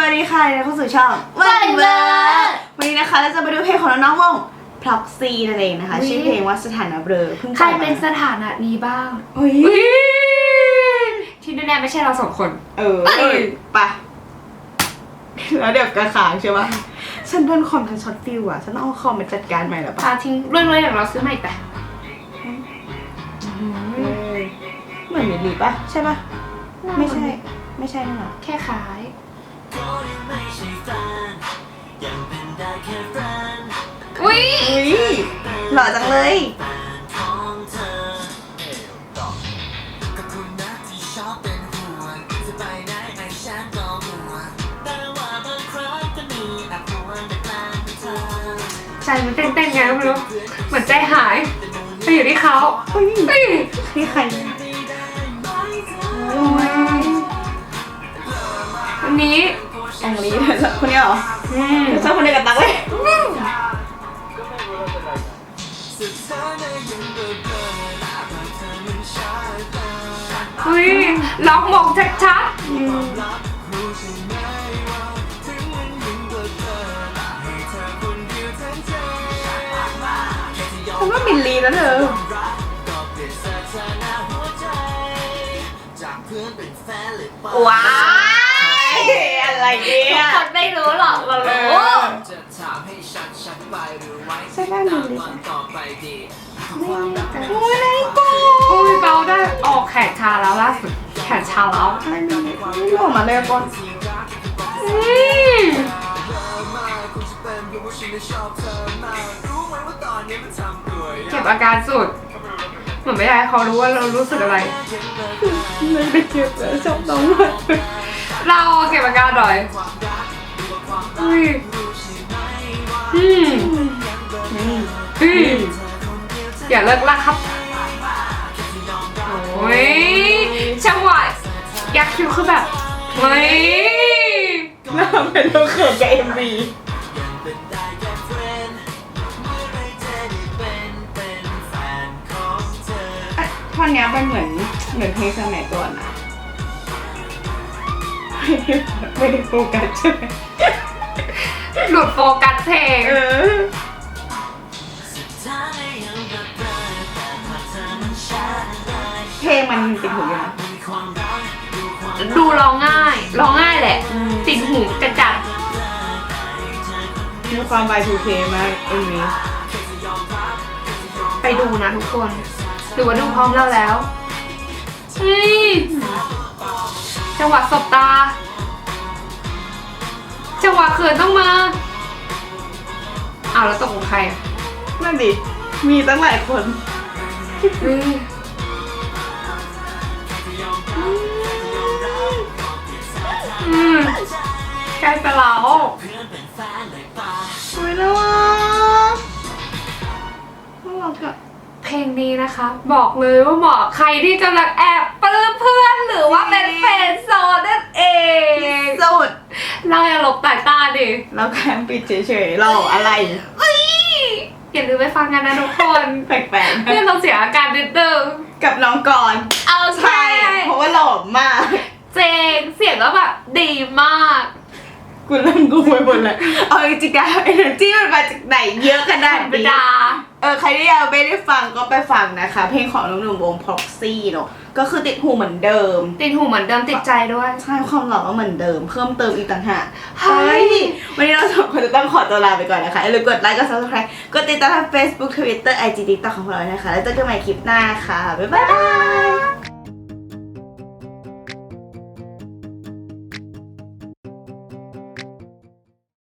วัสดีค่ะยินดีเข้าสู่ช่องวันเบอร์วันนี้นะคะเราจะมาดูเพลงของน้องๆวง Proxy นั่นเองนะคะ อุ๊ย ชื่อเพลงว่าสถานะเบลอเพิ่งใครปล่อยมาเป็นสถานะนี้บ้างเฮ้ยที่แน่ๆไม่ใช่เราสองคน เออเอ้ย ไปะแล้วเดี๋ยวกระขางใช่ปะฉันโดนคอมทันช็อตฟิวอะฉันต้องเอาคอมมาจัดการใหม่แล้วปะพาทิ้งเรื่องเลยอย่างเราซื้อใหม่แต่เออเหมือนมิลลีปะใช่ปะไม่ใช่ ไม่ใช่นี่หรอแค่ขาย อุ้ยอุ้ยหล่อจังเลยใจมันเต้นๆไงก็ไม่รู้เหมือนใจหายไปอยู่ที่เขาเฮ้ยเฮ้ยนี่ใครโอ้ยวันนี้แองลีคนนี้เหรออืม ชอบคนเดียวกับ ตั๊กเลยเฮ้ยร้องมองชัดฉันว่ามิลลีนะเธอว้าย อะไรเนี่ยๆคนไม่รู้หรอกเราเอรู้อจะถามให้ชัดชัดไปหรือไว้ใช่ได้มิลลีตอนต่อไปดีโอ้ยนาฬิกาอุ้ยเบาได้ ออกแขนชาแล้วล่าสุดแขนชาแล้วทำไมมิลลีไม่หล่อมาเลยก่อนเก็บอาการสุด เหมือนไม่อยากให้เขารู้ว่าเรารู้สึกอะไร ไม่ไปเก็บแล้วชอบน้องมากเราเก็บอาการหน่อยอุ้ยอืมอืมอย่าเลิกลักครับ ยจังหวะยักษ์คิ้วคือแบบเฮ้ยหน้าเป็นตัวเขินกับเอ็มวีท่อนเนี้ยเป็นเหมือนเหมือนเพลงสมัยก่อนนะไม่ได้โฟกัสใช่ไหมหลุดโฟกัสเพลง มันติดหูอยู่นะดูร้องง่ายร้องง่ายแหละ ติดหูจัดจัดมีความ Y2K มากเอ็มวีๆไปดูนะทุกคนหรือว่าดูพร้อมเราแล้วเฮ้ยจังหวะสบตา จังหวะเขินต้องมาเอาวแล้วตกของใครอะนั่นดิมีตั้งหลายคน ใกล้ไปแล้วสวยน่ารักน่ารักอะเพลงนี้นะคะ บอกเลยว่าเหมาะใครที่กำลังแอบปลื้มเพื่อนหรือว่าเป็นแฟนโซนนั่นเองสุดเราอย่าหลบสายตาดิแล้วแค่ปิดเฉยๆเราอะไรเอ้ยอย่าลืมไปฟังกันนะทุกคนแปลกเพื่อนเราเสียอาการนิดนึงๆกับน้องกรณ์เอาใช่เพราะว่าหล่อมาก เจงเสียงก็แบบดีมาก กูเริ่มกูไปหมดเลยเอาจริงๆการเอเนอร์จีมันมาจากไหนเยอะขนาดธรรมนี้ดาเออใครที่ยังไม่ได้ฟังก็ไปฟังนะคะ เพลงของหนุ่มๆวง Proxy เนอะก็คือติดหูเหมือนเดิม ติดหูเหมือนเดิมติดใจด้วย ใช่ความหล่อก็เหมือนเดิม เพิ่มเติมอีกต่างหากเฮ้ย วันนี้เราสองคนจะต้องขอตัวลาไปก่อนนะคะอย่าลืมกดไลค์กด subscribe กดติดตามทาง Facebook Twitter IG TikTok ของเราด้วยนะคะ แล้วเจอกันใหม่คลิปหน้าค่ะ บ๊ายบาย